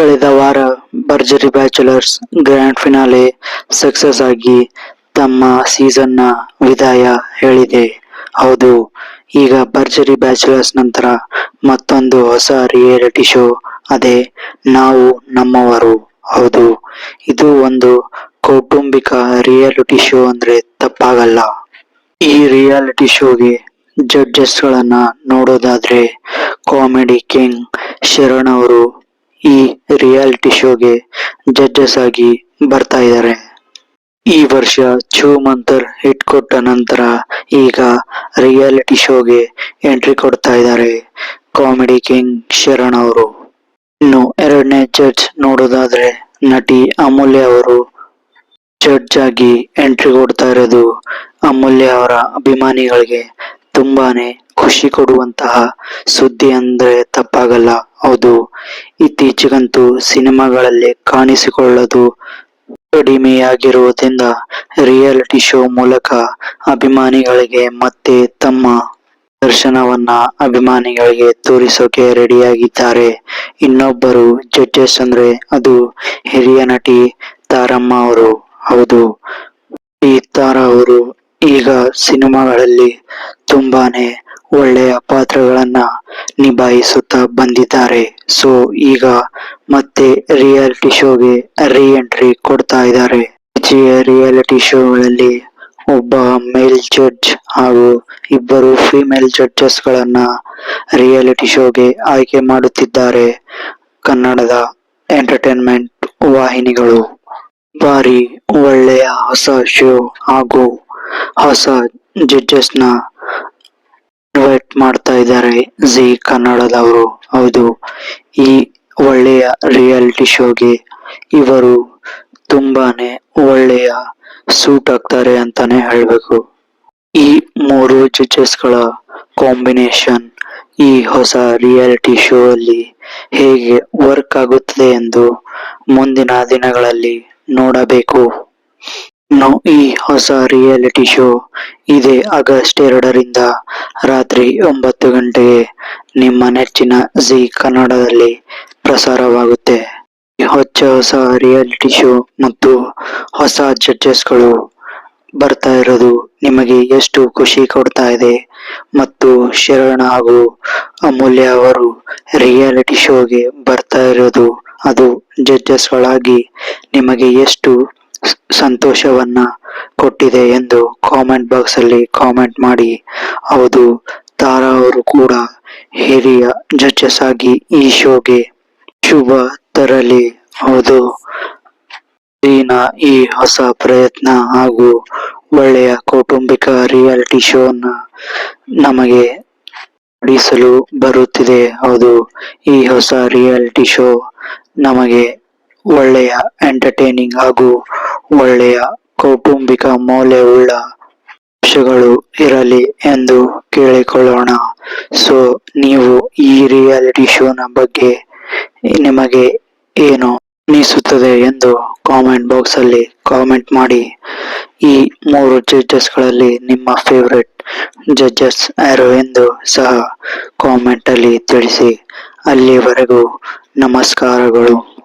ಕಳೆದ ವಾರ ಭರ್ಜರಿ ಬ್ಯಾಚುಲರ್ಸ್ ಗ್ರ್ಯಾಂಡ್ ಫಿನಾಲೆ ಸಕ್ಸಸ್ ಆಗಿ ತಮ್ಮ ಸೀಸನ್ನ ವಿದಾಯ ಹೇಳಿದೆ. ಹೌದು, ಈಗ ಭರ್ಜರಿ ಬ್ಯಾಚುಲರ್ಸ್ ನಂತರ ಮತ್ತೊಂದು ಹೊಸ ರಿಯಾಲಿಟಿ ಶೋ ಅದೇ ನಾವು ನಮ್ಮವರು. ಹೌದು, ಇದು ಒಂದು ಕೌಟುಂಬಿಕ ರಿಯಾಲಿಟಿ ಶೋ ಅಂದ್ರೆ ತಪ್ಪಾಗಲ್ಲ. ಈ ರಿಯಾಲಿಟಿ ಶೋಗೆ ಜಡ್ಜಸ್ ಗಳನ್ನ ನೋಡೋದಾದ್ರೆ ಕಾಮಿಡಿ ಕಿಂಗ್ ಶರಣ್ ಅವರು ಈ ರಿಯಾಲಿಟಿ ಶೋಗೆ ಜಡ್ಜಸ್ ಆಗಿ ಬರ್ತಾ ಇದ್ದಾರೆ. ಈ ವರ್ಷ ಛೂ ಮಂತರ್ ಹಿಟ್ ಕೊಟ್ಟ ನಂತರ ಈಗ ರಿಯಾಲಿಟಿ ಶೋಗೆ ಎಂಟ್ರಿ ಕೊಡ್ತಾ ಇದ್ದಾರೆ ಕಾಮಿಡಿ ಕಿಂಗ್ ಶರಣ್ ಅವರು. ಇನ್ನು ಎರಡನೇ ಜಡ್ಜ್ ನೋಡೋದಾದ್ರೆ ನಟಿ ಅಮೂಲ್ಯ ಅವರು. ಜಡ್ಜ್ ಆಗಿ ಎಂಟ್ರಿ ಕೊಡ್ತಾ ಇರೋದು ಅಮೂಲ್ಯ ಅವರ ಅಭಿಮಾನಿಗಳಿಗೆ ತುಂಬಾನೇ ಖುಷಿ ಕೊಡುವಂತಹ ಸುದ್ದಿ ಅಂದ್ರೆ ತಪ್ಪಾಗಲ್ಲ. ಹೌದು. ಇತ್ತೀಚೆಗಂತೂ ಸಿನಿಮಾಗಳಲ್ಲಿ ಕಾಣಿಸಿಕೊಳ್ಳೋದು ಕಡಿಮೆಯಾಗಿರುವುದರಿಂದ ರಿಯಾಲಿಟಿ ಶೋ ಮೂಲಕ ಅಭಿಮಾನಿಗಳಿಗೆ ಮತ್ತೆ ತಮ್ಮ ದರ್ಶನವನ್ನ ಅಭಿಮಾನಿಗಳಿಗೆ ತೋರಿಸೋಕೆ ರೆಡಿಯಾಗಿದ್ದಾರೆ. ಇನ್ನೊಬ್ಬರು ಜಡ್ಜಸ್ ಅಂದ್ರೆ ಅದು ಹಿರಿಯ ನಟಿ ತಾರಮ್ಮ ಅವರು. ಹೌದು, ಈ ತಾರಾ ಅವರು ಈಗ ಸಿನಿಮಾಗಳಲ್ಲಿ ತುಂಬಾನೇ ಒಳ್ಳೆಯ ಪಾತ್ರಗಳನ್ನ ನಿಭಾಯಿಸುತ್ತಾ ಬಂದಿದ್ದಾರೆ. ಸೊ ಈಗ ಮತ್ತೆ ರಿಯಾಲಿಟಿ ಶೋಗೆ ರೀ ಎಂಟ್ರಿ ಕೊಡ್ತಾ ಇದ್ದಾರೆ. ರಿಯಾಲಿಟಿ ಶೋಗಳಲ್ಲಿ ಒಬ್ಬ ಮೇಲ್ ಜಡ್ಜ್ ಹಾಗೂ ಇಬ್ಬರು ಫಿಮೇಲ್ ಜಡ್ಜಸ್ ಗಳನ್ನ ರಿಯಾಲಿಟಿ ಶೋಗೆ ಆಯ್ಕೆ ಮಾಡುತ್ತಿದ್ದಾರೆ ಕನ್ನಡದ ಎಂಟರ್ಟೈನ್ಮೆಂಟ್ ವಾಹಿನಿಗಳು. ಬಾರಿ ಒಳ್ಳೆಯ ಹೊಸ ಶೋ ಹಾಗೂ ಹೊಸ ಜಡ್ಜಸ್ನ ಮಾಡ್ತಾ ಇದ್ದಾರೆ ಜಿ ಕನ್ನಡದವರು. ಹೌದು, ಈ ಒಳ್ಳೆಯ ರಿಯಾಲಿಟಿ ಶೋಗೆ ಇವರು ತುಂಬಾನೇ ಒಳ್ಳೆಯ ಸೂಟ್ ಆಗ್ತಾರೆ ಅಂತಾನೆ ಹೇಳಬೇಕು. ಈ ಮೂರು ಜಡ್ಜಸ್ಗಳ ಕಾಂಬಿನೇಷನ್ ಈ ಹೊಸ ರಿಯಾಲಿಟಿ ಶೋ ಅಲ್ಲಿ ಹೇಗೆ ವರ್ಕ್ ಆಗುತ್ತದೆ ಎಂದು ಮುಂದಿನ ದಿನಗಳಲ್ಲಿ ನೋಡಬೇಕು. ಇನ್ನು ಈ ಹೊಸ ರಿಯಾಲಿಟಿ ಶೋ ಇದೆ ಆಗಸ್ಟ್ ಎರಡರಿಂದ ರಾತ್ರಿ ಒಂಬತ್ತು ಗಂಟೆಗೆ ನಿಮ್ಮ ನೆಚ್ಚಿನ ಜಿ ಕನ್ನಡದಲ್ಲಿ ಪ್ರಸಾರವಾಗುತ್ತೆ. ಹೊಚ್ಚ ಹೊಸ ರಿಯಾಲಿಟಿ ಶೋ ಮತ್ತು ಹೊಸ ಜಡ್ಜಸ್ಗಳು ಬರ್ತಾ ಇರೋದು ನಿಮಗೆ ಎಷ್ಟು ಖುಷಿ ಕೊಡ್ತಾ ಇದೆ ಮತ್ತು ಶರಣ ಹಾಗೂ ಅಮೂಲ್ಯ ಅವರು ರಿಯಾಲಿಟಿ ಶೋಗೆ ಬರ್ತಾ ಇರೋದು ಅದು ಜಡ್ಜಸ್ಗಳಾಗಿ ನಿಮಗೆ ಎಷ್ಟು ಸಂತೋಷವನ್ನ ಕೊಟ್ಟಿದೆ ಎಂದು ಕಾಮೆಂಟ್ ಬಾಕ್ಸ್ ಅಲ್ಲಿ ಕಾಮೆಂಟ್ ಮಾಡಿ. ಹೌದು, ತಾರಾ ಅವರು ಕೂಡ ಹಿರಿಯ ಜಡ್ಜಸ್ ಆಗಿ ಈ ಶೋಗೆ ಶುಭ ತರಲಿ. ಹೌದು ಈ ಹೊಸ ಪ್ರಯತ್ನ ಹಾಗೂ ಒಳ್ಳೆಯ ಕೌಟುಂಬಿಕ ರಿಯಾಲಿಟಿ ಶೋನ ನಮಗೆ ನಡೆಸಲು ಬರುತ್ತಿದೆ. ಹೌದು, ಈ ಹೊಸ ರಿಯಾಲಿಟಿ ಶೋ ನಮಗೆ ಒಳ್ಳೆಯ ಎಂಟರ್ಟೈನಿಂಗ್ ಹಾಗೂ ಒಳ್ಳೆಯ ಕೌಟುಂಬಿಕ ಮೌಲ್ಯವುಳ್ಳ ಅಂಶಗಳು ಇರಲಿ ಎಂದು ಕೇಳಿಕೊಳ್ಳೋಣ. ಸೊ ನೀವು ಈ ರಿಯಾಲಿಟಿ ಶೋನ ಬಗ್ಗೆ ನಿಮಗೆ ಏನು ಅನಿಸುತ್ತದೆ ಎಂದು ಕಾಮೆಂಟ್ ಬಾಕ್ಸ್ ಅಲ್ಲಿ ಕಾಮೆಂಟ್ ಮಾಡಿ. ಈ ಮೂರು ಜಡ್ಜಸ್ಗಳಲ್ಲಿ ನಿಮ್ಮ ಫೇವ್ರೆಟ್ ಜಡ್ಜಸ್ ಯಾರು ಎಂದು ಸಹ ಕಾಮೆಂಟ್ ಅಲ್ಲಿ ತಿಳಿಸಿ. ಅಲ್ಲಿವರೆಗೂ ನಮಸ್ಕಾರಗಳು.